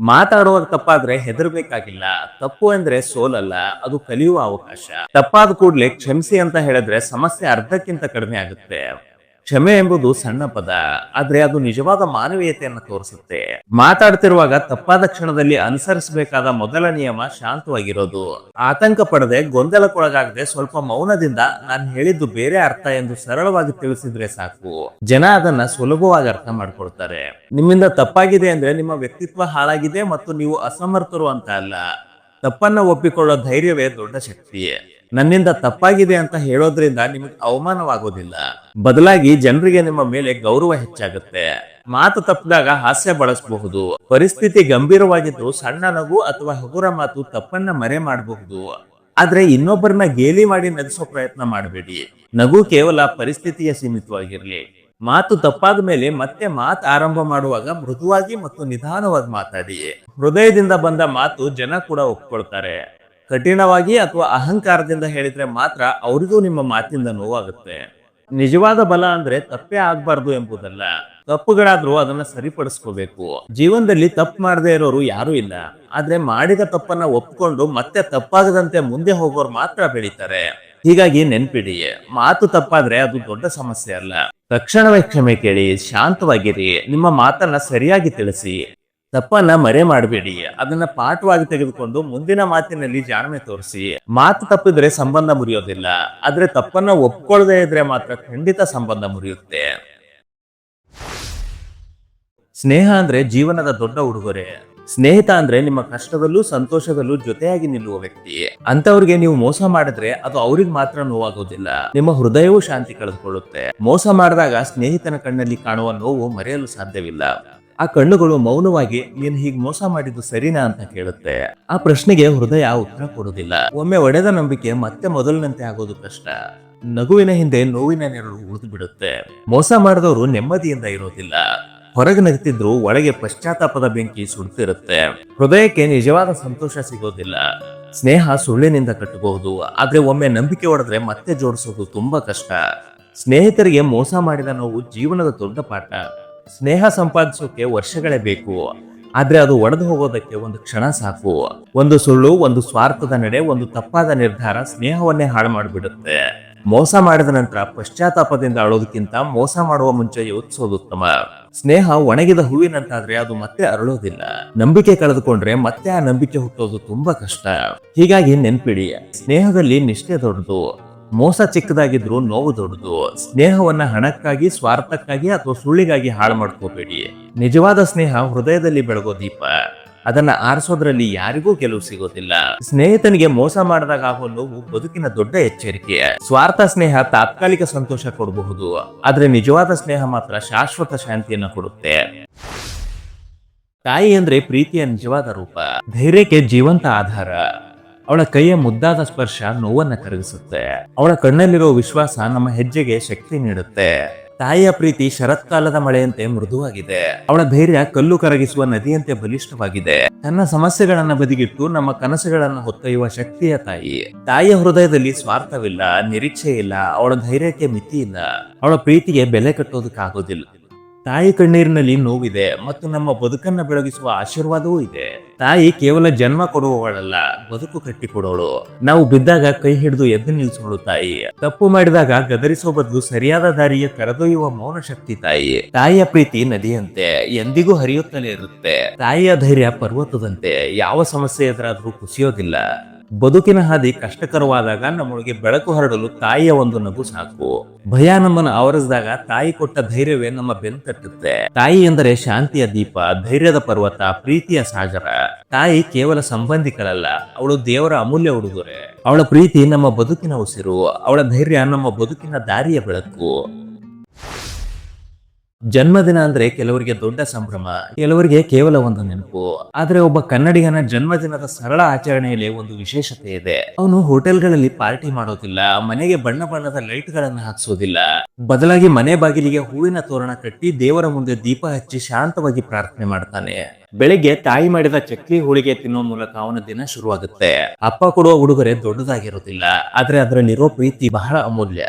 ಮಾತಾಡುವಾಗ ತಪ್ಪಾದ್ರೆ ಹೆದರ್ಬೇಕಾಗಿಲ್ಲ. ತಪ್ಪು ಅಂದ್ರೆ ಸೋಲಲ್ಲ, ಅದು ಕಲಿಯುವ ಅವಕಾಶ. ತಪ್ಪಾದ ಕೂಡ್ಲೆ ಕ್ಷಮಿಸಿ ಅಂತ ಹೇಳಿದ್ರೆ ಸಮಸ್ಯೆ ಅರ್ಧಕ್ಕಿಂತ ಕಡಿಮೆ ಆಗುತ್ತೆ. ಕ್ಷಮೆ ಎಂಬುದು ಸಣ್ಣ ಪದ, ಆದ್ರೆ ಅದು ನಿಜವಾದ ಮಾನವೀಯತೆಯನ್ನು ತೋರಿಸುತ್ತೆ. ಮಾತಾಡ್ತಿರುವಾಗ ತಪ್ಪಾದ ಕ್ಷಣದಲ್ಲಿ ಅನುಸರಿಸಬೇಕಾದ ಮೊದಲ ನಿಯಮ ಶಾಂತವಾಗಿರೋದು. ಆತಂಕ ಪಡದೆ ಗೊಂದಲಕ್ಕೊಳಗಾಗದೆ ಸ್ವಲ್ಪ ಮೌನದಿಂದ ನಾನು ಹೇಳಿದ್ದು ಬೇರೆ ಅರ್ಥ ಎಂದು ಸರಳವಾಗಿ ತಿಳಿಸಿದ್ರೆ ಸಾಕು. ಜನ ಅದನ್ನ ಸುಲಭವಾಗಿ ಅರ್ಥ ಮಾಡ್ಕೊಳ್ತಾರೆ. ನಿಮ್ಮಿಂದ ತಪ್ಪಾಗಿದೆ ಅಂದ್ರೆ ನಿಮ್ಮ ವ್ಯಕ್ತಿತ್ವ ಹಾಳಾಗಿದೆ ಮತ್ತು ನೀವು ಅಸಮರ್ಥರು ಅಂತ ಅಲ್ಲ. ತಪ್ಪನ್ನ ಒಪ್ಪಿಕೊಳ್ಳೋ ಧೈರ್ಯವೇ ದೊಡ್ಡ ಶಕ್ತಿ. ನನ್ನಿಂದ ತಪ್ಪಾಗಿದೆ ಅಂತ ಹೇಳೋದ್ರಿಂದ ನಿಮಗೆ ಅವಮಾನವಾಗೋದಿಲ್ಲ. ಬದಲಾಗಿ ಜನರಿಗೆ ನಿಮ್ಮ ಮೇಲೆ ಗೌರವ ಹೆಚ್ಚಾಗುತ್ತೆ. ಮಾತು ತಪ್ಪಿದಾಗ ಹಾಸ್ಯ ಬಳಸಬಹುದು. ಪರಿಸ್ಥಿತಿ ಗಂಭೀರವಾಗಿದ್ದು ಸಣ್ಣ ನಗು ಅಥವಾ ಹಗುರ ಮಾತು ತಪ್ಪನ್ನ ಮರೆ ಮಾಡಬಹುದು. ಆದ್ರೆ ಇನ್ನೊಬ್ಬರನ್ನ ಗೇಲಿ ಮಾಡಿ ನಡೆಸೋ ಪ್ರಯತ್ನ ಮಾಡಬೇಡಿ. ನಗು ಕೇವಲ ಪರಿಸ್ಥಿತಿಯ ಸೀಮಿತವಾಗಿರ್ಲಿ. ಮಾತು ತಪ್ಪಾದ ಮೇಲೆ ಮತ್ತೆ ಮಾತು ಆರಂಭ ಮಾಡುವಾಗ ಮೃದುವಾಗಿ ಮತ್ತು ನಿಧಾನವಾಗಿ ಮಾತಾಡಿ. ಹೃದಯದಿಂದ ಬಂದ ಮಾತು ಜನ ಕೂಡ ಒಪ್ಕೊಳ್ತಾರೆ. ಕಠಿಣವಾಗಿ ಅಥವಾ ಅಹಂಕಾರದಿಂದ ಹೇಳಿದ್ರೆ ಮಾತ್ರ ಅವರಿಗೂ ನಿಮ್ಮ ಮಾತಿಂದ ನೋವಾಗುತ್ತೆ. ನಿಜವಾದ ಬಲ ಅಂದ್ರೆ ತಪ್ಪೇ ಆಗ್ಬಾರ್ದು ಎಂಬುದಲ್ಲ. ತಪ್ಪುಗಳಾದ್ರೂ ಅದನ್ನ ಸರಿಪಡಿಸ್ಕೋಬೇಕು. ಜೀವನದಲ್ಲಿ ತಪ್ಪು ಮಾಡದೇ ಇರೋರು ಯಾರು ಇಲ್ಲ. ಆದ್ರೆ ಮಾಡಿದ ತಪ್ಪನ್ನ ಒಪ್ಕೊಂಡು ಮತ್ತೆ ತಪ್ಪಾಗದಂತೆ ಮುಂದೆ ಹೋಗೋರು ಮಾತ್ರ ಬೆಳಿತಾರೆ. ಹೀಗಾಗಿ ನೆನ್ಪಿಡಿ, ಮಾತು ತಪ್ಪಾದ್ರೆ ಅದು ದೊಡ್ಡ ಸಮಸ್ಯೆ ಅಲ್ಲ. ತಕ್ಷಣವೇ ಕ್ಷಮೆ ಕೇಳಿ, ಶಾಂತವಾಗಿರಿ. ನಿಮ್ಮ ಮಾತನ್ನ ಸರಿಯಾಗಿ ತಿಳಿಸಿ. ತಪ್ಪನ್ನ ಮರೆ ಮಾಡಬೇಡಿ. ಅದನ್ನ ಪಾಠವಾಗಿ ತೆಗೆದುಕೊಂಡು ಮುಂದಿನ ಮಾತಿನಲ್ಲಿ ಜಾಣ್ಮೆ ತೋರಿಸಿ. ಮಾತು ತಪ್ಪಿದ್ರೆ ಸಂಬಂಧ ಮುರಿಯೋದಿಲ್ಲ. ಆದ್ರೆ ತಪ್ಪನ್ನ ಒಪ್ಕೊಳ್ಳದೆ ಇದ್ರೆ ಮಾತ್ರ ಖಂಡಿತ ಸಂಬಂಧ ಮುರಿಯುತ್ತೆ. ಸ್ನೇಹ ಅಂದ್ರೆ ಜೀವನದ ದೊಡ್ಡ ಉಡುಗೊರೆ. ಸ್ನೇಹಿತ ಅಂದ್ರೆ ನಿಮ್ಮ ಕಷ್ಟದಲ್ಲೂ ಸಂತೋಷದಲ್ಲೂ ಜೊತೆಯಾಗಿ ನಿಲ್ಲುವ ವ್ಯಕ್ತಿ. ಅಂತವ್ರಿಗೆ ನೀವು ಮೋಸ ಮಾಡಿದ್ರೆ ಅದು ಅವ್ರಿಗೆ ಮಾತ್ರ ನೋವಾಗೋದಿಲ್ಲ. ನಿಮ್ಮ ಹೃದಯವೂ ಶಾಂತಿ ಕಳೆದುಕೊಳ್ಳುತ್ತೆ. ಮೋಸ ಮಾಡಿದಾಗ ಸ್ನೇಹಿತನ ಕಣ್ಣಲ್ಲಿ ಕಾಣುವ ನೋವು ಮರೆಯಲು ಸಾಧ್ಯವಿಲ್ಲ. ಆ ಕಣ್ಣುಗಳು ಮೌನವಾಗಿ ನೀನ್ ಹೀಗ್ ಮೋಸ ಮಾಡಿದ್ದು ಸರಿನಾ ಅಂತ ಕೇಳುತ್ತೆ. ಆ ಪ್ರಶ್ನೆಗೆ ಹೃದಯ ಉತ್ತರ ಕೊಡುವುದಿಲ್ಲ. ಒಮ್ಮೆ ಒಡೆದ ನಂಬಿಕೆ ಮತ್ತೆ ಮೊದಲಿನಂತೆ ಆಗೋದು ಕಷ್ಟ. ನಗುವಿನ ಹಿಂದೆ ನೋವಿನ ನೆರಳು ಉಳಿದು ಬಿಡುತ್ತೆ. ಮೋಸ ಮಾಡಿದವರು ನೆಮ್ಮದಿಯಿಂದ ಇರೋದಿಲ್ಲ. ಹೊರಗೆ ನಗ್ತಿದ್ರು ಒಳಗೆ ಪಶ್ಚಾತ್ತಾಪದ ಬೆಂಕಿ ಸುಡ್ತಿರುತ್ತೆ. ಹೃದಯಕ್ಕೆ ನಿಜವಾದ ಸಂತೋಷ ಸಿಗೋದಿಲ್ಲ. ಸ್ನೇಹ ಸುಳ್ಳಿನಿಂದ ಕಟ್ಟಬಹುದು. ಆದ್ರೆ ಒಮ್ಮೆ ನಂಬಿಕೆ ಒಡೆದ್ರೆ ಮತ್ತೆ ಜೋಡಿಸೋದು ತುಂಬಾ ಕಷ್ಟ. ಸ್ನೇಹಿತರಿಗೆ ಮೋಸ ಮಾಡಿದ ನೋವು ಜೀವನದ ದೊಡ್ಡ ಪಾಠ. ಸ್ನೇಹ ಸಂಪಾದಿಸೋಕೆ ವರ್ಷಗಳೇ ಬೇಕು. ಆದ್ರೆ ಅದು ಒಡೆದು ಹೋಗೋದಕ್ಕೆ ಒಂದು ಕ್ಷಣ ಸಾಕು. ಒಂದು ಸುಳ್ಳು, ಒಂದು ಸ್ವಾರ್ಥದ ನಡೆ, ಒಂದು ತಪ್ಪಾದ ನಿರ್ಧಾರ ಸ್ನೇಹವನ್ನೇ ಹಾಳು ಮಾಡಿಬಿಡುತ್ತೆ. ಮೋಸ ಮಾಡಿದ ನಂತರ ಪಶ್ಚಾತ್ತಾಪದಿಂದ ಅಳೋದಕ್ಕಿಂತ ಮೋಸ ಮಾಡುವ ಮುಂಚೆ ಯೋಚಿಸೋದು ಉತ್ತಮ. ಸ್ನೇಹ ಒಣಗಿದ ಹೂವಿನಂತಾದ್ರೆ ಅದು ಮತ್ತೆ ಅರಳೋದಿಲ್ಲ. ನಂಬಿಕೆ ಕಳೆದುಕೊಂಡ್ರೆ ಮತ್ತೆ ಆ ನಂಬಿಕೆ ಹುಟ್ಟೋದು ತುಂಬಾ ಕಷ್ಟ. ಹೀಗಾಗಿ ನೆನ್ಪಿಡಿ, ಸ್ನೇಹದಲ್ಲಿ ನಿಷ್ಠೆ ದೊಡ್ಡದು. ಮೋಸ ಚಿಕ್ಕದಾಗಿದ್ರು ನೋವು ದೊಡ್ಡದು. ಸ್ನೇಹವನ್ನ ಹಣಕ್ಕಾಗಿ, ಸ್ವಾರ್ಥಕ್ಕಾಗಿ ಅಥವಾ ಸುಳ್ಳಿಗಾಗಿ ಹಾಳು ಮಾಡ್ಕೋಬೇಡಿ. ನಿಜವಾದ ಸ್ನೇಹ ಹೃದಯದಲ್ಲಿ ಬೆಳಗೋ ದೀಪ. ಅದನ್ನ ಆರಿಸೋದ್ರಲ್ಲಿ ಯಾರಿಗೂ ಗೆಲುವು ಸಿಗೋದಿಲ್ಲ. ಸ್ನೇಹಿತನಿಗೆ ಮೋಸ ಮಾಡಿದಾಗ ಆಗೋ ನೋವು ಬದುಕಿನ ದೊಡ್ಡ ಎಚ್ಚರಿಕೆ. ಸ್ವಾರ್ಥ ಸ್ನೇಹ ತಾತ್ಕಾಲಿಕ ಸಂತೋಷ ಕೊಡಬಹುದು. ಆದ್ರೆ ನಿಜವಾದ ಸ್ನೇಹ ಮಾತ್ರ ಶಾಶ್ವತ ಶಾಂತಿಯನ್ನ ಕೊಡುತ್ತೆ. ತಾಯಿ ಅಂದ್ರೆ ಪ್ರೀತಿಯ ನಿಜವಾದ ರೂಪ. ಧೈರ್ಯಕ್ಕೆ ಜೀವಂತ ಆಧಾರ. ಅವಳ ಕೈಯ ಮುದ್ದಾದ ಸ್ಪರ್ಶ ನೋವನ್ನ ಕರಗಿಸುತ್ತೆ. ಅವಳ ಕಣ್ಣಲ್ಲಿರೋ ವಿಶ್ವಾಸ ನಮ್ಮ ಹೆಜ್ಜೆಗೆ ಶಕ್ತಿ ನೀಡುತ್ತೆ. ತಾಯಿಯ ಪ್ರೀತಿ ಶರತ್ಕಾಲದ ಮಳೆಯಂತೆ ಮೃದುವಾಗಿದೆ. ಅವಳ ಧೈರ್ಯ ಕಲ್ಲು ಕರಗಿಸುವ ನದಿಯಂತೆ ಬಲಿಷ್ಠವಾಗಿದೆ. ತನ್ನ ಸಮಸ್ಯೆಗಳನ್ನ ಬದಿಗಿಟ್ಟು ನಮ್ಮ ಕನಸುಗಳನ್ನು ಹೊತ್ತೊಯ್ಯುವ ಶಕ್ತಿಯ ತಾಯಿ. ತಾಯಿಯ ಹೃದಯದಲ್ಲಿ ಸ್ವಾರ್ಥವಿಲ್ಲ ನಿರೀಕ್ಷೆ ಇಲ್ಲ ಅವಳ ಧೈರ್ಯಕ್ಕೆ ಮಿತಿ ಇಲ್ಲ ಅವಳ ಪ್ರೀತಿಗೆ ಬೆಲೆ ಕಟ್ಟೋದಕ್ಕಾಗೋದಿಲ್ಲ. ತಾಯಿ ಕಣ್ಣೀರಿನಲ್ಲಿ ನೋವಿದೆ ಮತ್ತು ನಮ್ಮ ಬದುಕನ್ನ ಬೆಳಗಿಸುವ ಆಶೀರ್ವಾದವೂ ಇದೆ. ತಾಯಿ ಕೇವಲ ಜನ್ಮ ಕೊಡುವವಳಲ್ಲ, ಬದುಕು ಕಟ್ಟಿಕೊಡೋಳು. ನಾವು ಬಿದ್ದಾಗ ಕೈ ಹಿಡಿದು ಎದ್ದು ನಿಲ್ಲಿಸೋಳು ತಾಯಿ. ತಪ್ಪು ಮಾಡಿದಾಗ ಗದರಿಸೋ ಬದಲು ಸರಿಯಾದ ದಾರಿಯ ಕರೆದೊಯ್ಯುವ ಮೌನ ಶಕ್ತಿ ತಾಯಿ. ತಾಯಿಯ ಪ್ರೀತಿ ನದಿಯಂತೆ, ಎಂದಿಗೂ ಹರಿಯುತ್ತಲೇ ಇರುತ್ತೆ. ತಾಯಿಯ ಧೈರ್ಯ ಪರ್ವತದಂತೆ, ಯಾವ ಸಮಸ್ಯೆ ಎದುರಾದ್ರೂ ಕುಸಿಯೋದಿಲ್ಲ. ಬದುಕಿನ ಹಾದಿ ಕಷ್ಟಕರವಾದಾಗ ನಮ್ಮೊಳಗೆ ಬೆಳಕು ಹರಡಲು ತಾಯಿಯ ಒಂದು ನಗು ಸಾಕು. ಭಯ ನಮ್ಮನ್ನು ಆವರಿಸಿದಾಗ ತಾಯಿ ಕೊಟ್ಟ ಧೈರ್ಯವೇ ನಮ್ಮ ಬೆನ್ನು ತಟ್ಟುತ್ತೆ. ತಾಯಿ ಎಂದರೆ ಶಾಂತಿಯ ದೀಪ, ಧೈರ್ಯದ ಪರ್ವತ, ಪ್ರೀತಿಯ ಸಾಗರ. ತಾಯಿ ಕೇವಲ ಸಂಬಂಧಿಕರಲ್ಲ ಅವಳು ದೇವರ ಅಮೂಲ್ಯ ಉಡುಗೊರೆ. ಅವಳ ಪ್ರೀತಿ ನಮ್ಮ ಬದುಕಿನ ಉಸಿರು, ಅವಳ ಧೈರ್ಯ ನಮ್ಮ ಬದುಕಿನ ದಾರಿಯ ಬೆಳಕು. ಜನ್ಮದಿನ ಅಂದ್ರೆ ಕೆಲವರಿಗೆ ದೊಡ್ಡ ಸಂಭ್ರಮ, ಕೆಲವರಿಗೆ ಕೇವಲ ಒಂದು ನೆನಪು. ಆದ್ರೆ ಒಬ್ಬ ಕನ್ನಡಿಗನ ಜನ್ಮದಿನದ ಸರಳ ಆಚರಣೆಯಲ್ಲಿ ಒಂದು ವಿಶೇಷತೆ ಇದೆ. ಅವನು ಹೋಟೆಲ್ಗಳಲ್ಲಿ ಪಾರ್ಟಿ ಮಾಡೋದಿಲ್ಲ, ಮನೆಗೆ ಬಣ್ಣ ಬಣ್ಣದ ಲೈಟ್ ಗಳನ್ನ ಹಾಕ್ಸೋದಿಲ್ಲ. ಬದಲಾಗಿ ಮನೆ ಬಾಗಿಲಿಗೆ ಹೂವಿನ ತೋರಣ ಕಟ್ಟಿ ದೇವರ ಮುಂದೆ ದೀಪ ಹಚ್ಚಿ ಶಾಂತವಾಗಿ ಪ್ರಾರ್ಥನೆ ಮಾಡ್ತಾನೆ. ಬೆಳಿಗ್ಗೆ ತಾಯಿ ಮಾಡಿದ ಚಕ್ಲಿ ಹೋಳಿಗೆ ತಿನ್ನೋ ಮೂಲಕ ಅವನ ದಿನ ಶುರುವಾಗುತ್ತೆ. ಅಪ್ಪ ಕೊಡುವ ಉಡುಗೊರೆ ದೊಡ್ಡದಾಗಿರೋದಿಲ್ಲ, ಆದ್ರೆ ಅದರಲ್ಲಿರೋ ಪ್ರೀತಿ ಬಹಳ ಅಮೂಲ್ಯ.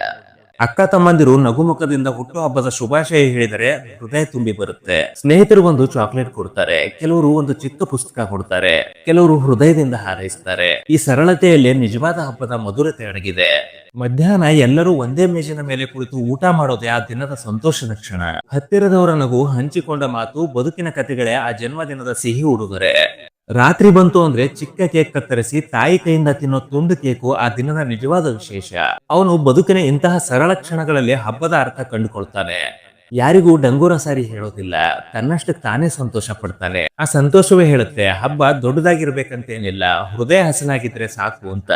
ಅಕ್ಕ ತಮ್ಮಂದಿರು ನಗುಮುಖದಿಂದ ಹುಟ್ಟುಹಬ್ಬದ ಶುಭಾಶಯ ಹೇಳಿದರೆ ಹೃದಯ ತುಂಬಿ ಬರುತ್ತೆ. ಸ್ನೇಹಿತರು ಒಂದು ಚಾಕ್ಲೇಟ್ ಕೊಡ್ತಾರೆ, ಕೆಲವರು ಒಂದು ಚಿಕ್ಕ ಪುಸ್ತಕ ಕೊಡ್ತಾರೆ, ಕೆಲವರು ಹೃದಯದಿಂದ ಹಾರೈಸ್ತಾರೆ. ಈ ಸರಳತೆಯಲ್ಲಿ ನಿಜವಾದ ಹಬ್ಬದ ಮಧುರತೆ ಅಡಗಿದೆ. ಮಧ್ಯಾಹ್ನ ಎಲ್ಲರೂ ಒಂದೇ ಮೇಜಿನ ಮೇಲೆ ಕುಳಿತು ಊಟ ಮಾಡೋದೇ ಆ ದಿನದ ಸಂತೋಷದ ಕ್ಷಣ. ಹತ್ತಿರದವರ ನಗು ಹಂಚಿಕೊಂಡ ಮಾತು ಬದುಕಿನ ಕಥೆಗಳೇ ಆ ಜನ್ಮದಿನದ ಸಿಹಿ ಉಡುಗೊರೆ. ರಾತ್ರಿ ಬಂತು ಅಂದ್ರೆ ಚಿಕ್ಕ ಕೇಕ್ ಕತ್ತರಿಸಿ ತಾಯಿ ಕೈಯಿಂದ ತಿನ್ನೋ ತುಂಡು ಕೇಕು ಆ ದಿನದ ನಿಜವಾದ ವಿಶೇಷ. ಅವನು ಬದುಕಿನ ಇಂತಹ ಸರಳ ಕ್ಷಣಗಳಲ್ಲಿ ಹಬ್ಬದ ಅರ್ಥ ಕಂಡುಕೊಳ್ತಾನೆ. ಯಾರಿಗೂ ಡಂಗೂರ ಸಾರಿ ಹೇಳೋದಿಲ್ಲ. ತನ್ನಷ್ಟಕ್ಕೆ ತಾನೇ ಸಂತೋಷ ಪಡ್ತಾನೆ. ಆ ಸಂತೋಷವೇ ಹೇಳುತ್ತೆ, ಹಬ್ಬ ದೊಡ್ಡದಾಗಿರ್ಬೇಕಂತೇನಿಲ್ಲ, ಹೃದಯ ಹಸನಾಗಿದ್ರೆ ಸಾಕು ಅಂತ.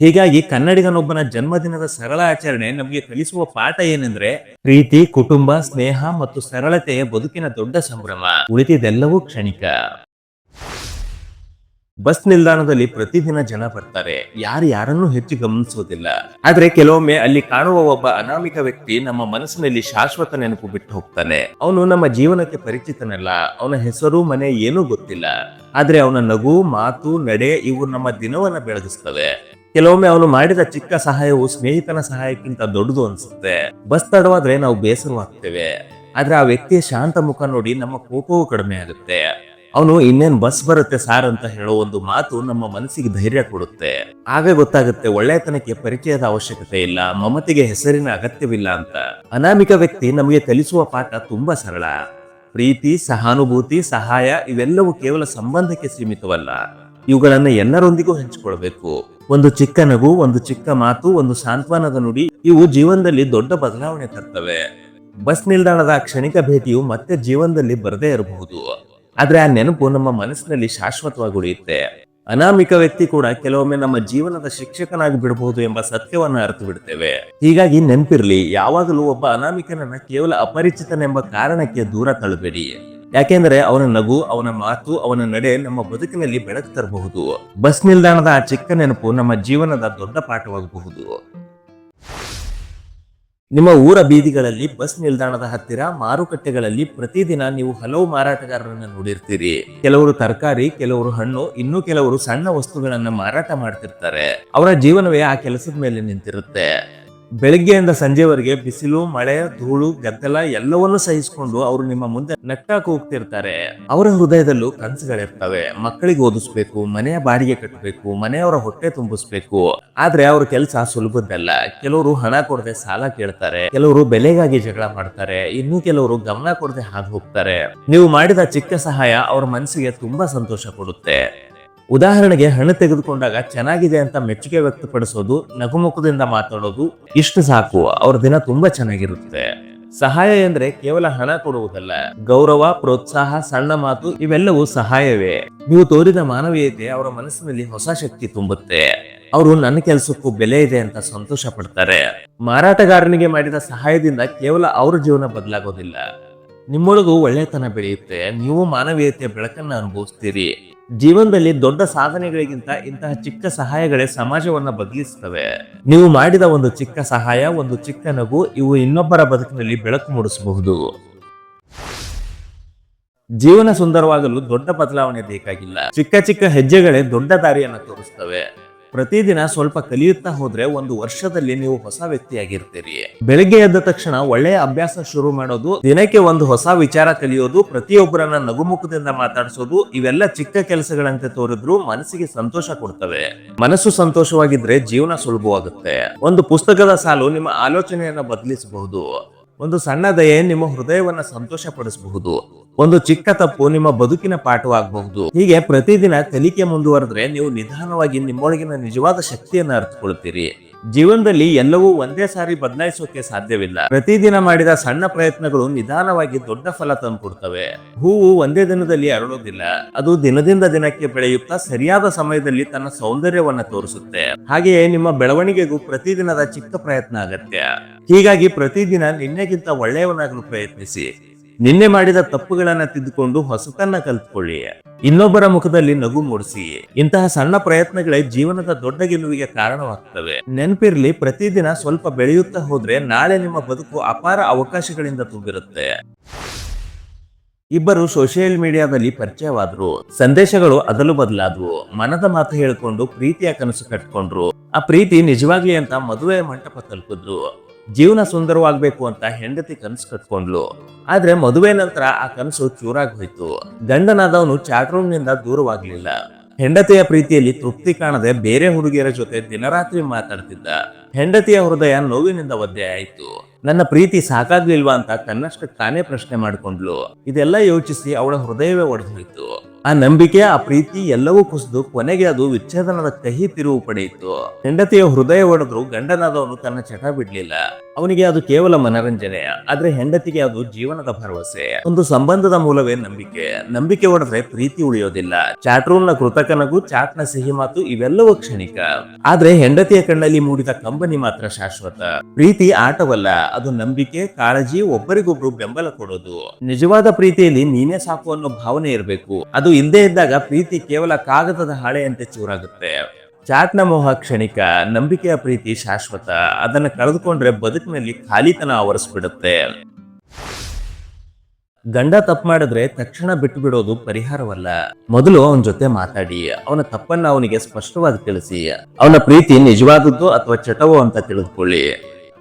ಹೀಗಾಗಿ ಕನ್ನಡಿಗನೊಬ್ಬನ ಜನ್ಮದಿನದ ಸರಳ ಆಚರಣೆ ನಮಗೆ ಕಲಿಸುವ ಪಾಠ ಏನೆಂದ್ರೆ, ಪ್ರೀತಿ, ಕುಟುಂಬ, ಸ್ನೇಹ ಮತ್ತು ಸರಳತೆಯ ಬದುಕಿನ ದೊಡ್ಡ ಸಂಭ್ರಮ. ಉಳಿದಿದೆಲ್ಲವೂ ಕ್ಷಣಿಕ. ಬಸ್ ನಿಲ್ದಾಣದಲ್ಲಿ ಪ್ರತಿದಿನ ಜನ ಬರ್ತಾರೆ. ಯಾರು ಯಾರನ್ನು ಹೆಚ್ಚು ಗಮನಿಸೋದಿಲ್ಲ. ಆದ್ರೆ ಕೆಲವೊಮ್ಮೆ ಅಲ್ಲಿ ಕಾಣುವ ಒಬ್ಬ ಅನಾಮಿಕ ವ್ಯಕ್ತಿ ನಮ್ಮ ಮನಸ್ಸಿನಲ್ಲಿ ಶಾಶ್ವತ ನೆನಪು ಬಿಟ್ಟು ಹೋಗ್ತಾನೆ. ಅವನು ನಮ್ಮ ಜೀವನಕ್ಕೆ ಪರಿಚಿತನಲ್ಲ. ಅವನ ಹೆಸರು, ಮನೆ ಏನೂ ಗೊತ್ತಿಲ್ಲ. ಆದ್ರೆ ಅವನ ನಗು, ಮಾತು, ನಡೆ ಇವು ನಮ್ಮ ದಿನವನ್ನ ಬೆಳಗಿಸ್ತವೆ. ಕೆಲವೊಮ್ಮೆ ಅವನು ಮಾಡಿದ ಚಿಕ್ಕ ಸಹಾಯವು ಸ್ನೇಹಿತನ ಸಹಾಯಕ್ಕಿಂತ ದೊಡ್ಡದು ಅನ್ಸುತ್ತೆ. ಬಸ್ ತಡವಾದ್ರೆ ನಾವು ಬೇಸರವಾಗ್ತೇವೆ. ಆದ್ರೆ ಆ ವ್ಯಕ್ತಿಯ ಶಾಂತ ಮುಖ ನೋಡಿ ನಮ್ಮ ಕೋಪವೂ ಕಡಿಮೆ ಆಗುತ್ತೆ. ಅವನು ಇನ್ನೇನ್ ಬಸ್ ಬರುತ್ತೆ ಸಾರ್ ಅಂತ ಹೇಳೋ ಒಂದು ಮಾತು ನಮ್ಮ ಮನಸ್ಸಿಗೆ ಧೈರ್ಯ ಕೊಡುತ್ತೆ. ಆಗೇ ಗೊತ್ತಾಗುತ್ತೆ, ಒಳ್ಳೆತನಕ್ಕೆ ಪರಿಚಯದ ಅವಶ್ಯಕತೆ ಇಲ್ಲ, ಮಮತೆಗೆ ಹೆಸರಿನ ಅಗತ್ಯವಿಲ್ಲ ಅಂತ. ಅನಾಮಿಕ ವ್ಯಕ್ತಿ ನಮಗೆ ಕಲಿಸುವ ಪಾಠ ತುಂಬಾ ಸರಳ. ಪ್ರೀತಿ, ಸಹಾನುಭೂತಿ, ಸಹಾಯ ಇವೆಲ್ಲವೂ ಕೇವಲ ಸಂಬಂಧಕ್ಕೆ ಸೀಮಿತವಲ್ಲ. ಇವುಗಳನ್ನ ಎಲ್ಲರೊಂದಿಗೂ ಹಂಚಿಕೊಳ್ಬೇಕು. ಒಂದು ಚಿಕ್ಕ ನಗು, ಒಂದು ಚಿಕ್ಕ ಮಾತು, ಒಂದು ಸಾಂತ್ವನದ ನುಡಿ, ಇವು ಜೀವನದಲ್ಲಿ ದೊಡ್ಡ ಬದಲಾವಣೆ ತರ್ತವೆ. ಬಸ್ ನಿಲ್ದಾಣದ ಕ್ಷಣಿಕ ಭೇಟಿಯು ಮತ್ತೆ ಜೀವನದಲ್ಲಿ ಬರದೇ ಇರಬಹುದು. ಆದ್ರೆ ಆ ನೆನಪು ನಮ್ಮ ಮನಸ್ಸಿನಲ್ಲಿ ಶಾಶ್ವತವಾಗಿ ಉಳಿಯುತ್ತೆ. ಅನಾಮಿಕ ವ್ಯಕ್ತಿ ಕೂಡ ಕೆಲವೊಮ್ಮೆ ನಮ್ಮ ಜೀವನದ ಶಿಕ್ಷಕನಾಗಿ ಬಿಡಬಹುದು ಎಂಬ ಸತ್ಯವನ್ನ ಅರಿತು ಬಿಡ್ತೇವೆ. ಹೀಗಾಗಿ ನೆನಪಿರ್ಲಿ, ಯಾವಾಗಲೂ ಒಬ್ಬ ಅನಾಮಿಕನನ್ನ ಕೇವಲ ಅಪರಿಚಿತನೆಂಬ ಕಾರಣಕ್ಕೆ ದೂರ ತಳ್ಳಬೇಡಿ. ಯಾಕೆಂದ್ರೆ ಅವನ ನಗು, ಅವನ ಮಾತು, ಅವನ ನಡೆ ನಮ್ಮ ಬದುಕಿನಲ್ಲಿ ಬೆಳಕು ತರಬಹುದು. ಬಸ್ ನಿಲ್ದಾಣದ ಆ ಚಿಕ್ಕ ನೆನಪು ನಮ್ಮ ಜೀವನದ ದೊಡ್ಡ ಪಾಠವಾಗಬಹುದು. ನಿಮ್ಮ ಊರ ಬೀದಿಗಳಲ್ಲಿ ಬಸ್ ನಿಲ್ದಾಣದ ಹತ್ತಿರ ಮಾರುಕಟ್ಟೆಗಳಲ್ಲಿ ಪ್ರತಿದಿನ ನೀವು ಹಲವು ಮಾರಾಟಗಾರರನ್ನ ನೋಡಿರ್ತೀರಿ. ಕೆಲವರು ತರಕಾರಿ, ಕೆಲವರು ಹಣ್ಣು, ಇನ್ನು ಕೆಲವರು ಸಣ್ಣ ವಸ್ತುಗಳನ್ನ ಮಾರಾಟ ಮಾಡ್ತಿರ್ತಾರೆ. ಅವರ ಜೀವನವೇ ಆ ಕೆಲಸದ ಮೇಲೆ ನಿಂತಿರುತ್ತೆ. ಬೆಳಗ್ಗೆಯಿಂದ ಸಂಜೆವರೆಗೆ ಬಿಸಿಲು, ಮಳೆ, ಧೂಳು, ಗದ್ದಲ ಎಲ್ಲವನ್ನೂ ಸಹಿಸಿಕೊಂಡು ಅವರು ನಿಮ್ಮ ಮುಂದೆ ನಟ್ಟಾಕ ಹೋಗ್ತಿರ್ತಾರೆ. ಅವರ ಹೃದಯದಲ್ಲೂ ಕನಸುಗಳಿರ್ತವೆ. ಮಕ್ಕಳಿಗೆ ಓದಿಸ್ಬೇಕು, ಮನೆಯ ಬಾಡಿಗೆ ಕಟ್ಟಬೇಕು ಮನೆಯವರ ಹೊಟ್ಟೆ ತುಂಬಿಸ್ಬೇಕು. ಆದ್ರೆ ಅವ್ರ ಕೆಲಸ ಸುಲಭದ್ದಲ್ಲ. ಕೆಲವರು ಹಣ ಕೊಡದೆ ಸಾಲ ಕೇಳ್ತಾರೆ. ಕೆಲವರು ಬೆಲೆಗಾಗಿ ಜಗಳ ಮಾಡ್ತಾರೆ. ಇನ್ನು ಕೆಲವರು ಗಮನ ಕೊಡದೆ ಹಾದು ಹೋಗ್ತಾರೆ. ನೀವು ಮಾಡಿದ ಚಿಕ್ಕ ಸಹಾಯ ಅವ್ರ ಮನಸ್ಸಿಗೆ ತುಂಬಾ ಸಂತೋಷ ಕೊಡುತ್ತೆ. ಉದಾಹರಣೆಗೆ ಹಣ್ಣು ತೆಗೆದುಕೊಂಡಾಗ ಚೆನ್ನಾಗಿದೆ ಅಂತ ಮೆಚ್ಚುಗೆ ವ್ಯಕ್ತಪಡಿಸೋದು, ನಗುಮುಖದಿಂದ ಮಾತಾಡೋದು ಇಷ್ಟು ಸಾಕು. ಅವ್ರ ದಿನ ತುಂಬಾ ಚೆನ್ನಾಗಿರುತ್ತೆ ಸಹಾಯ ಎಂದ್ರೆ ಕೇವಲ ಹಣ ಕೊಡುವುದಲ್ಲ, ಗೌರವ, ಪ್ರೋತ್ಸಾಹ, ಸಣ್ಣ ಮಾತು ಇವೆಲ್ಲವೂ ಸಹಾಯವೇ. ನೀವು ತೋರಿದ ಮಾನವೀಯತೆ ಅವರ ಮನಸ್ಸಿನಲ್ಲಿ ಹೊಸ ಶಕ್ತಿ ತುಂಬುತ್ತೆ. ಅವರು ನನ್ನ ಕೆಲಸಕ್ಕೂ ಬೆಲೆ ಇದೆ ಅಂತ ಸಂತೋಷ ಪಡ್ತಾರೆ. ಮಾರಾಟಗಾರನಿಗೆ ಮಾಡಿದ ಸಹಾಯದಿಂದ ಕೇವಲ ಅವ್ರ ಜೀವನ ಬದಲಾಗೋದಿಲ್ಲ. ನಿಮ್ಮೊಳಗೂ ಒಳ್ಳೆತನ ಬೆಳೆಯುತ್ತೆ. ನೀವು ಮಾನವೀಯತೆಯ ಬೆಳಕನ್ನ ಅನುಭವಿಸ್ತೀರಿ. ಜೀವನದಲ್ಲಿ ದೊಡ್ಡ ಸಾಧನೆಗಳಿಗಿಂತ ಇಂತಹ ಚಿಕ್ಕ ಸಹಾಯಗಳೇ ಸಮಾಜವನ್ನ ಬದಲಿಸ್ತವೆ. ನೀವು ಮಾಡಿದ ಒಂದು ಚಿಕ್ಕ ಸಹಾಯ, ಒಂದು ಚಿಕ್ಕ ನಗು, ಇವು ಇನ್ನೊಬ್ಬರ ಬದುಕಿನಲ್ಲಿ ಬೆಳಕು ಮೂಡಿಸಬಹುದು. ಜೀವನ ಸುಂದರವಾಗಲು ದೊಡ್ಡ ಬದಲಾವಣೆ ಬೇಕಾಗಿಲ್ಲ. ಚಿಕ್ಕ ಚಿಕ್ಕ ಹೆಜ್ಜೆಗಳೇ ದೊಡ್ಡ ದಾರಿಯನ್ನ ತೋರಿಸ್ತವೆ. ಪ್ರತಿದಿನ ಸ್ವಲ್ಪ ಕಲಿಯುತ್ತಾ ಹೋದ್ರೆ ಒಂದು ವರ್ಷದಲ್ಲಿ ನೀವು ಹೊಸ ವ್ಯಕ್ತಿಯಾಗಿರ್ತೀರಿ. ಬೆಳಿಗ್ಗೆ ಎದ್ದ ತಕ್ಷಣ ಒಳ್ಳೆಯ ಅಭ್ಯಾಸ ಶುರು ಮಾಡೋದು, ದಿನಕ್ಕೆ ಒಂದು ಹೊಸ ವಿಚಾರ ಕಲಿಯೋದು, ಪ್ರತಿಯೊಬ್ಬರನ್ನ ನಗುಮುಖದಿಂದ ಮಾತಾಡಿಸೋದು, ಇವೆಲ್ಲ ಚಿಕ್ಕ ಕೆಲಸಗಳಂತೆ ತೋರಿದ್ರು ಮನಸ್ಸಿಗೆ ಸಂತೋಷ ಕೊಡ್ತವೆ. ಮನಸ್ಸು ಸಂತೋಷವಾಗಿದ್ರೆ ಜೀವನ ಸುಲಭವಾಗುತ್ತೆ. ಒಂದು ಪುಸ್ತಕದ ಸಾಲು ನಿಮ್ಮ ಆಲೋಚನೆಯನ್ನ ಬದಲಿಸಬಹುದು. ಒಂದು ಸಣ್ಣ ದಯೆ ನಿಮ್ಮ ಹೃದಯವನ್ನ ಸಂತೋಷ ಪಡಿಸಬಹುದು ಒಂದು ಚಿಕ್ಕ ತಪ್ಪು ನಿಮ್ಮ ಬದುಕಿನ ಪಾಠವಾಗಬಹುದು. ಹೀಗೆ ಪ್ರತಿದಿನ ಕಲಿಕೆ ಮುಂದುವರೆದ್ರೆ ನೀವು ನಿಧಾನವಾಗಿ ನಿಮ್ಮೊಳಗಿನ ನಿಜವಾದ ಶಕ್ತಿಯನ್ನು ಅರ್ಥಕೊಳ್ತೀರಿ ಜೀವನದಲ್ಲಿ ಎಲ್ಲವೂ ಒಂದೇ ಸಾರಿ ಬದಲಾಯಿಸೋಕೆ ಸಾಧ್ಯವಿಲ್ಲ. ಪ್ರತಿದಿನ ಮಾಡಿದ ಸಣ್ಣ ಪ್ರಯತ್ನಗಳು ನಿಧಾನವಾಗಿ ದೊಡ್ಡ ಫಲ ತಂದುಕೊಡ್ತವೆ. ಹೂವು ಒಂದೇ ದಿನದಲ್ಲಿ ಅರಳೋದಿಲ್ಲ. ಅದು ದಿನದಿಂದ ದಿನಕ್ಕೆ ಬೆಳೆಯುತ್ತಾ ಸರಿಯಾದ ಸಮಯದಲ್ಲಿ ತನ್ನ ಸೌಂದರ್ಯವನ್ನ ತೋರಿಸುತ್ತೆ. ಹಾಗೆಯೇ ನಿಮ್ಮ ಬೆಳವಣಿಗೆಗೂ ಪ್ರತಿದಿನದ ಚಿಕ್ಕ ಪ್ರಯತ್ನ ಅಗತ್ಯ. ಹೀಗಾಗಿ ಪ್ರತಿದಿನ ನಿನ್ನೆಗಿಂತ ಒಳ್ಳೆಯವನಾಗಲು ಪ್ರಯತ್ನಿಸಿ. ನಿನ್ನೆ ಮಾಡಿದ ತಪ್ಪುಗಳನ್ನ ತಿದ್ದುಕೊಂಡು ಹೊಸತನ್ನ ಕಲ್ತ್ಕೊಳ್ಳಿ. ಇನ್ನೊಬ್ಬರ ಮುಖದಲ್ಲಿ ನಗು ಮೂಡಿಸಿ. ಇಂತಹ ಸಣ್ಣ ಪ್ರಯತ್ನಗಳೇ ಜೀವನದ ದೊಡ್ಡ ಗೆಲುವಿಗೆ ಕಾರಣವಾಗ್ತವೆ. ನೆನಪಿರ್ಲಿ, ಪ್ರತಿದಿನ ಸ್ವಲ್ಪ ಬೆಳೆಯುತ್ತಾ ಹೋದ್ರೆ ನಾಳೆ ನಿಮ್ಮ ಬದುಕು ಅಪಾರ ಅವಕಾಶಗಳಿಂದ ತುಂಬಿರುತ್ತೆ. ಇಬ್ಬರು ಸೋಷಿಯಲ್ ಮೀಡಿಯಾದಲ್ಲಿ ಪರಿಚಯವಾದ್ರು. ಸಂದೇಶಗಳು ಅದಲು ಬದಲಾದವು. ಮನದ ಮಾತು ಹೇಳ್ಕೊಂಡು ಪ್ರೀತಿಯ ಕನಸು ಕಟ್ಕೊಂಡ್ರು. ಆ ಪ್ರೀತಿ ನಿಜವಾಗ್ಲಿ ಅಂತ ಮದುವೆ ಮಂಟಪ ತಲುಪಿದ್ರು ಜೀವನ ಸುಂದರವಾಗಬೇಕು ಅಂತ ಹೆಂಡತಿ ಕನಸು ಕಟ್ಕೊಂಡ್ಲು. ಆದ್ರೆ ಮದುವೆ ನಂತರ ಆ ಕನಸು ಚೂರಾಗಿ ಹೋಯ್ತು. ಗಂಡನಾದವನು ಚಾಟ್ ರೂಮ್ನಿಂದ ದೂರವಾಗಲಿಲ್ಲ. ಹೆಂಡತಿಯ ಪ್ರೀತಿಯಲ್ಲಿ ತೃಪ್ತಿ ಕಾಣದೆ ಬೇರೆ ಹುಡುಗಿಯರ ಜೊತೆ ದಿನರಾತ್ರಿ ಮಾತಾಡ್ತಿದ್ದ. ಹೆಂಡತಿಯ ಹೃದಯ ನೋವಿನಿಂದ ಒದ್ದೆ ಆಯ್ತು. ನನ್ನ ಪ್ರೀತಿ ಸಾಕಾಗ್ಲಿಲ್ವಾ ಅಂತ ತನ್ನಷ್ಟಕ್ಕೆ ತಾನೇ ಪ್ರಶ್ನೆ ಮಾಡಿಕೊಂಡ್ಲು. ಇದೆಲ್ಲ ಯೋಚಿಸಿ ಅವಳ ಹೃದಯವೇ ಒಡೆದು ಹೋಯ್ತು ಆ ನಂಬಿಕೆ ಆ ಪ್ರೀತಿ ಎಲ್ಲವೂ ಕುಸಿದು ಕೊನೆಗೆ ಅದು ವಿಚ್ಛೇದನದ ಕಹಿ ತಿರುವು ಪಡೆಯಿತು. ಹೆಂಡತಿಯ ಹೃದಯ ಒಡೆದ್ರು ಗಂಡನಾದವನು ತನ್ನ ಚಟ ಬಿಡ್ಲಿಲ್ಲ. ಅವನಿಗೆ ಅದು ಕೇವಲ ಮನರಂಜನೆ, ಆದ್ರೆ ಹೆಂಡತಿಗೆ ಅದು ಜೀವನದ ಭರವಸೆ. ಒಂದು ಸಂಬಂಧದ ಮೂಲವೇ ನಂಬಿಕೆ. ನಂಬಿಕೆ ಹೊಡೆದ್ರೆ ಪ್ರೀತಿ ಉಳಿಯೋದಿಲ್ಲ. ಚಾಟ್ ರೂಮ್ನ ಕೃತಕನಗೂ ಚಾಟ್ನ ಸಿಹಿ ಮಾತು ಇವೆಲ್ಲವೂ ಕ್ಷಣಿಕ. ಆದ್ರೆ ಹೆಂಡತಿಯ ಕಣ್ಣಲ್ಲಿ ಮೂಡಿದ ಕಂಬನಿ ಮಾತ್ರ ಶಾಶ್ವತ. ಪ್ರೀತಿ ಆಟವಲ್ಲ, ಅದು ನಂಬಿಕೆ, ಕಾಳಜಿ, ಒಬ್ಬರಿಗೊಬ್ರು ಬೆಂಬಲ ಕೊಡೋದು. ನಿಜವಾದ ಪ್ರೀತಿಯಲ್ಲಿ ನೀನೇ ಸಾಕು ಅನ್ನೋ ಭಾವನೆ ಇರಬೇಕು. ಅದು ಇಲ್ಲದೆ ಇದ್ದಾಗ ಪ್ರೀತಿ ಕೇವಲ ಕಾಗದದ ಹಾಳೆಯಂತೆ ಚೂರಾಗುತ್ತೆ. ಚಾಟ್ನ ಮೋಹ ಕ್ಷಣಿಕ, ನಂಬಿಕೆಯ ಪ್ರೀತಿ ಶಾಶ್ವತ, ಅದನ್ನು ಕಳೆದುಕೊಂಡ್ರೆ ಬದುಕಿನಲ್ಲಿ ಖಾಲಿತನ ಆವರಿಸ್ಬಿಡುತ್ತೆ. ಗಂಡ ತಪ್ಪು ಮಾಡಿದ್ರೆ ತಕ್ಷಣ ಬಿಟ್ಟು ಬಿಡೋದು ಪರಿಹಾರವಲ್ಲ. ಮೊದಲು ಅವನ ಜೊತೆ ಮಾತಾಡಿ, ಅವನ ತಪ್ಪನ್ನ ಅವನಿಗೆ ಸ್ಪಷ್ಟವಾಗಿ ತಿಳಿಸಿ, ಅವನ ಪ್ರೀತಿ ನಿಜವಾದದ್ದು ಅಥವಾ ಚಟವೋ ಅಂತ ತಿಳಿದುಕೊಳ್ಳಿ.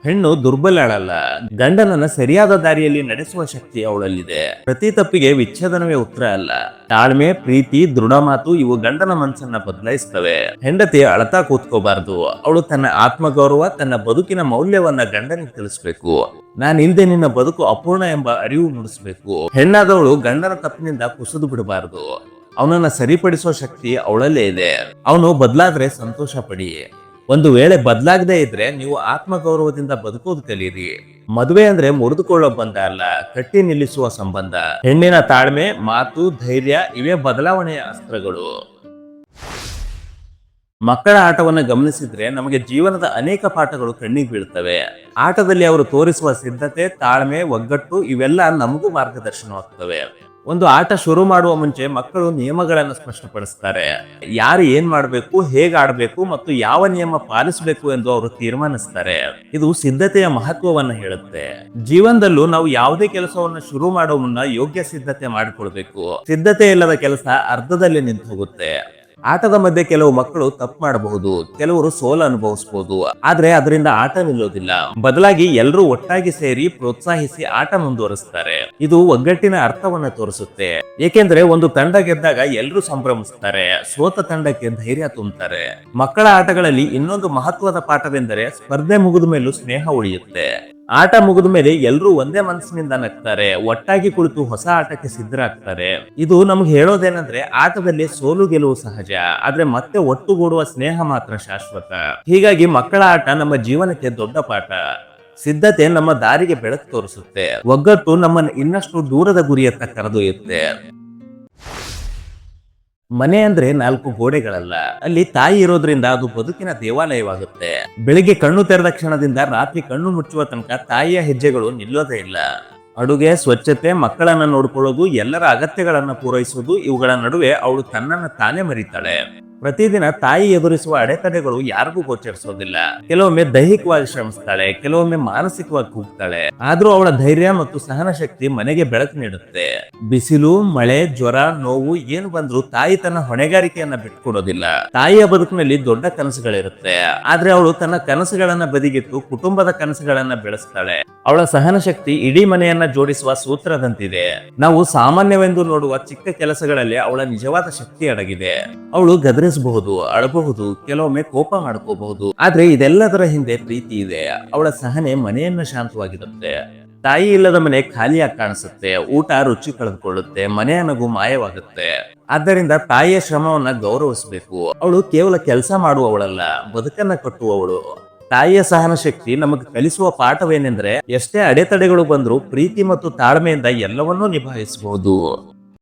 ಹೆಣ್ಣು ದುರ್ಬಲಳಲ್ಲ ಗಂಡನನ್ನ ಸರಿಯಾದ ದಾರಿಯಲ್ಲಿ ನಡೆಸುವ ಶಕ್ತಿ ಅವಳಲ್ಲಿದೆ. ಪ್ರತಿ ತಪ್ಪಿಗೆ ವಿಚ್ಛೇದನವೇ ಉತ್ತರ ಅಲ್ಲ. ತಾಳ್ಮೆ, ಪ್ರೀತಿ, ದೃಢ ಮಾತು ಇವು ಗಂಡನ ಮನಸ್ಸನ್ನ ಬದಲಾಯಿಸ್ತವೆ. ಹೆಂಡತಿ ಅಳತಾ ಕೂತ್ಕೋಬಾರದು. ಅವಳು ತನ್ನ ಆತ್ಮಗೌರವ, ತನ್ನ ಬದುಕಿನ ಮೌಲ್ಯವನ್ನ ಗಂಡನಿಗೆ ತಿಳಿಸ್ಬೇಕು. ನಾನ್ ಹಿಂದೆ ನಿನ್ನ ಬದುಕು ಅಪೂರ್ಣ ಎಂಬ ಅರಿವು ಮೂಡಿಸಬೇಕು. ಹೆಣ್ಣಾದವಳು ಗಂಡನ ತಪ್ಪಿನಿಂದ ಕುಸಿದು ಬಿಡಬಾರದು. ಅವನನ್ನ ಸರಿಪಡಿಸೋ ಶಕ್ತಿ ಅವಳಲ್ಲೇ ಇದೆ. ಅವನು ಬದಲಾದ್ರೆ ಸಂತೋಷ ಪಡಿ. ಒಂದು ವೇಳೆ ಬದಲಾಗದೇ ಇದ್ರೆ ನೀವು ಆತ್ಮಗೌರವದಿಂದ ಬದುಕೋದು ಕಲೀರಿ. ಮದುವೆ ಅಂದ್ರೆ ಮುರಿದುಕೊಳ್ಳೋ ಬಂಧ ಅಲ್ಲ, ಕಟ್ಟಿ ನಿಲ್ಲಿಸುವ ಸಂಬಂಧ. ಹೆಣ್ಣಿನ ತಾಳ್ಮೆ, ಮಾತು, ಧೈರ್ಯ ಇವೇ ಬದಲಾವಣೆಯ ಅಸ್ತ್ರಗಳು. ಮಕ್ಕಳ ಆಟವನ್ನು ಗಮನಿಸಿದ್ರೆ ನಮಗೆ ಜೀವನದ ಅನೇಕ ಪಾಠಗಳು ಕಣ್ಣಿಗೆ ಬೀಳ್ತವೆ. ಆಟದಲ್ಲಿ ಅವರು ತೋರಿಸುವ ಸಿದ್ಧತೆ, ತಾಳ್ಮೆ, ಒಗ್ಗಟ್ಟು ಇವೆಲ್ಲ ನಮಗೂ ಮಾರ್ಗದರ್ಶನವಾಗ್ತವೆ. ಒಂದು ಆಟ ಶುರು ಮಾಡುವ ಮುಂಚೆ ಮಕ್ಕಳು ನಿಯಮಗಳನ್ನು ಸ್ಪಷ್ಟಪಡಿಸ್ತಾರೆ. ಯಾರು ಏನ್ ಮಾಡಬೇಕು, ಹೇಗೆ ಆಡಬೇಕು ಮತ್ತು ಯಾವ ನಿಯಮ ಪಾಲಿಸಬೇಕು ಎಂದು ಅವರು ತೀರ್ಮಾನಿಸ್ತಾರೆ. ಇದು ಸಿದ್ಧತೆಯ ಮಹತ್ವವನ್ನು ಹೇಳುತ್ತೆ. ಜೀವನದಲ್ಲೂ ನಾವು ಯಾವುದೇ ಕೆಲಸವನ್ನು ಶುರು ಮಾಡುವ ಮುನ್ನ ಯೋಗ್ಯ ಸಿದ್ಧತೆ ಮಾಡಿಕೊಳ್ಬೇಕು. ಸಿದ್ಧತೆ ಇಲ್ಲದ ಕೆಲಸ ಅರ್ಧದಲ್ಲಿ ನಿಂತು ಹೋಗುತ್ತೆ ಆಟದ ಮಧ್ಯೆ ಕೆಲವು ಮಕ್ಕಳು ತಪ್ಪು ಮಾಡಬಹುದು, ಕೆಲವರು ಸೋಲು ಅನುಭವಿಸಬಹುದು ಆದ್ರೆ ಅದರಿಂದ ಆಟ ನಿಲ್ಲೋದಿಲ್ಲ. ಬದಲಾಗಿ ಎಲ್ಲರೂ ಒಟ್ಟಾಗಿ ಸೇರಿ ಪ್ರೋತ್ಸಾಹಿಸಿ ಆಟ ಮುಂದುವರಿಸುತ್ತಾರೆ ಇದು ಒಗ್ಗಟ್ಟಿನ ಅರ್ಥವನ್ನ ತೋರಿಸುತ್ತೆ. ಏಕೆಂದ್ರೆ ಒಂದು ತಂಡ ಗೆದ್ದಾಗ ಎಲ್ಲರೂ ಸಂಭ್ರಮಿಸ್ತಾರೆ, ಸೋತ ತಂಡಕ್ಕೆ ಧೈರ್ಯ ತುಂಬುತ್ತಾರೆ ಮಕ್ಕಳ ಆಟಗಳಲ್ಲಿ ಇನ್ನೊಂದು ಮಹತ್ವದ ಪಾಠವೆಂದರೆ ಸ್ಪರ್ಧೆ ಮುಗಿದ ಮೇಲೂ ಸ್ನೇಹ ಉಳಿಯುತ್ತೆ. ಆಟ ಮುಗಿದ ಮೇಲೆ ಎಲ್ಲರೂ ಒಂದೇ ಮನಸ್ಸಿನಿಂದ ನಗ್ತಾರೆ. ಒಟ್ಟಾಗಿ ಕುಳಿತು ಹೊಸ ಆಟಕ್ಕೆ ಸಿದ್ಧರಾಗ್ತಾರೆ. ಇದು ನಮ್ಗೆ ಹೇಳೋದೇನಂದ್ರೆ, ಆಟದಲ್ಲಿ ಸೋಲು ಗೆಲುವು ಸಹಜ. ಆದ್ರೆ ಮತ್ತೆ ಒಟ್ಟುಗೂಡುವ ಸ್ನೇಹ ಮಾತ್ರ ಶಾಶ್ವತ. ಹೀಗಾಗಿ ಮಕ್ಕಳ ಆಟ ನಮ್ಮ ಜೀವನಕ್ಕೆ ದೊಡ್ಡ ಪಾಠ. ಸಿದ್ಧತೆ ನಮ್ಮ ದಾರಿಗೆ ಬೆಳಕು ತೋರಿಸುತ್ತೆ. ಒಗ್ಗಟ್ಟು ನಮ್ಮನ್ನು ಇನ್ನಷ್ಟು ದೂರದ ಗುರಿಯತ್ತ ಕರೆದೊಯ್ಯುತ್ತೆ. ಮನೆ ಅಂದ್ರೆ ನಾಲ್ಕು ಗೋಡೆಗಳಲ್ಲ. ಅಲ್ಲಿ ತಾಯಿ ಇರೋದ್ರಿಂದ ಅದು ಬದುಕಿನ ದೇವಾಲಯವಾಗುತ್ತೆ. ಬೆಳಿಗ್ಗೆ ಕಣ್ಣು ತೆರೆದ ಕ್ಷಣದಿಂದ ರಾತ್ರಿ ಕಣ್ಣು ಮುಚ್ಚುವ ತನಕ ತಾಯಿಯ ಹೆಜ್ಜೆಗಳು ನಿಲ್ಲೋದೇ ಇಲ್ಲ. ಅಡುಗೆ, ಸ್ವಚ್ಛತೆ, ಮಕ್ಕಳನ್ನ ನೋಡ್ಕೊಳ್ಳೋದು, ಎಲ್ಲರ ಅಗತ್ಯಗಳನ್ನ ಪೂರೈಸೋದು, ಇವುಗಳ ನಡುವೆ ಅವಳು ತನ್ನನ್ನ ತಾನೇ ಮರಿತಾಳೆ. ಪ್ರತಿದಿನ ತಾಯಿ ಎದುರಿಸುವ ಅಡೆತಡೆಗಳು ಯಾರಿಗೂ ಗೋಚರಿಸೋದಿಲ್ಲ. ಕೆಲವೊಮ್ಮೆ ದೈಹಿಕವಾಗಿ ಶ್ರಮಿಸ್ತಾಳೆ, ಕೆಲವೊಮ್ಮೆ ಮಾನಸಿಕವಾಗಿ ಕೂಗ್ತಾಳೆ. ಆದ್ರೂ ಅವಳ ಧೈರ್ಯ ಮತ್ತು ಸಹನ ಶಕ್ತಿ ಮನೆಗೆ ಬೆಳಕು ನೀಡುತ್ತೆ. ಬಿಸಿಲು, ಮಳೆ, ಜ್ವರ, ನೋವು ಏನು ಬಂದ್ರು ತಾಯಿ ತನ್ನ ಹೊಣೆಗಾರಿಕೆಯನ್ನ ಬಿಟ್ಕೊಡೋದಿಲ್ಲ. ತಾಯಿಯ ಬದುಕಿನಲ್ಲಿ ದೊಡ್ಡ ಕನಸುಗಳಿರುತ್ತೆ. ಆದ್ರೆ ಅವಳು ತನ್ನ ಕನಸುಗಳನ್ನ ಬದಿಗಿಟ್ಟು ಕುಟುಂಬದ ಕನಸುಗಳನ್ನ ಬೆಳೆಸ್ತಾಳೆ. ಅವಳ ಸಹನ ಶಕ್ತಿ ಇಡೀ ಮನೆಯನ್ನ ಜೋಡಿಸುವ ಸೂತ್ರದಂತಿದೆ. ನಾವು ಸಾಮಾನ್ಯವೆಂದು ನೋಡುವ ಚಿಕ್ಕ ಕೆಲಸಗಳಲ್ಲಿ ಅವಳ ನಿಜವಾದ ಶಕ್ತಿ ಅಡಗಿದೆ. ಅವಳು ಗದರಿಸಬಹುದು ಅಳಬಹುದು, ಕೆಲವೊಮ್ಮೆ ಕೋಪ ಮಾಡ್ಕೋಬಹುದು. ಆದ್ರೆ ಇದೆಲ್ಲದರ ಹಿಂದೆ ಪ್ರೀತಿ ಇದೆ. ಅವಳ ಸಹನೆ ಮನೆಯನ್ನ ಶಾಂತವಾಗಿರುತ್ತೆ. ತಾಯಿ ಇಲ್ಲದ ಮನೆ ಖಾಲಿಯಾಗಿ ಕಾಣಿಸುತ್ತೆ. ಊಟ ರುಚಿ ಕಳೆದುಕೊಳ್ಳುತ್ತೆ. ಮನೆಯ ನಗು ಮಾಯವಾಗುತ್ತೆ. ಆದ್ದರಿಂದ ತಾಯಿಯ ಶ್ರಮವನ್ನ ಗೌರವಿಸಬೇಕು. ಅವಳು ಕೇವಲ ಕೆಲಸ ಮಾಡುವವಳಲ್ಲ, ಬದುಕನ್ನ ಕಟ್ಟುವವಳು. ತಾಯಿಯ ಸಹನ ಶಕ್ತಿ ನಮಗೆ ಕಲಿಸುವ ಪಾಠವೇನೆಂದ್ರೆ, ಎಷ್ಟೇ ಅಡೆತಡೆಗಳು ಬಂದರೂ ಪ್ರೀತಿ ಮತ್ತು ತಾಳ್ಮೆಯಿಂದ ಎಲ್ಲವನ್ನೂ ನಿಭಾಯಿಸಬಹುದು.